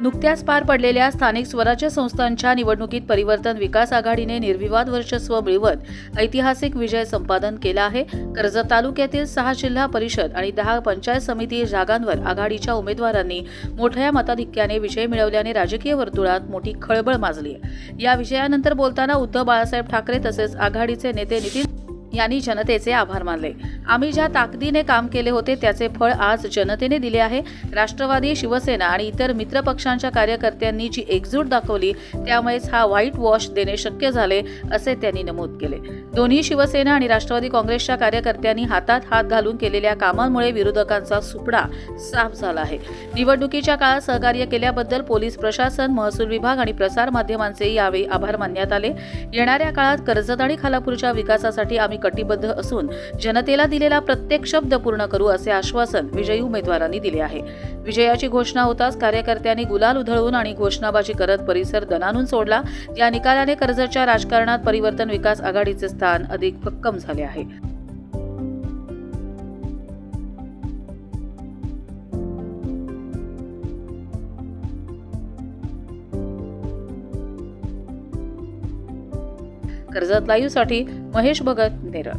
नुकत्याच पार पडलेल्या स्थानिक स्वराज्य संस्थांच्या निवडणुकीत परिवर्तन विकास आघाडीने निर्विवाद वर्चस्व मिळवत ऐतिहासिक विजय संपादन केला आहे. कर्जत तालुक्यातील सहा जिल्हा परिषद आणि दहा पंचायत समिती जागांवर आघाडीच्या उमेदवारांनी मोठ्या मताधिक्याने विजय मिळवल्याने राजकीय वर्तुळात मोठी खळबळ माजली या विजयानंतर बोलताना उद्धव बाळासाहेब ठाकरे तसेच आघाडीचे नेते नितीन यांनी जनतेचे आभार मानले. आम्ही ज्या ताकदीने काम केले होते त्याचे फळ आज जनतेने दिले आहे. राष्ट्रवादी शिवसेना आणि इतर मित्रपक्षांच्या कार्यकर्त्यांनी जी एकजूट दाखवली त्यामुळेच हा व्हाईट वॉश देणे शक्य झाले असे त्यांनी नमूद केले. दोन्ही शिवसेना आणि राष्ट्रवादी काँग्रेसच्या कार्यकर्त्यांनी हातात हात घालून केलेल्या कामांमुळे विरोधकांचा सुपडा साफ झाला आहे. निवडणुकीच्या काळात सहकार्य केल्याबद्दल पोलीस प्रशासन महसूल विभाग आणि प्रसार माध्यमांचे यावेळी आभार मानण्यात आले. येणाऱ्या काळात कर्जत आणि खालापूरच्या विकासासाठी आम्ही कटिबद्ध असून जनतेला दिलेला प्रत्येक शब्द पूर्ण करू असे आश्वासन विजयी उमेदवारांनी दिले आहे. विजयाची घोषणा होताच कार्यकर्त्यांनी गुलाल उधळून आणि घोषणाबाजी करत परिसर दणानून सोडला. या निकालाने कर्जतच्या राजकारणात परिवर्तन विकास आघाडीचे स्थान अधिक भक्कम झाले आहे. कर्जत लाईव्हसाठी महेश भगत नेरळ.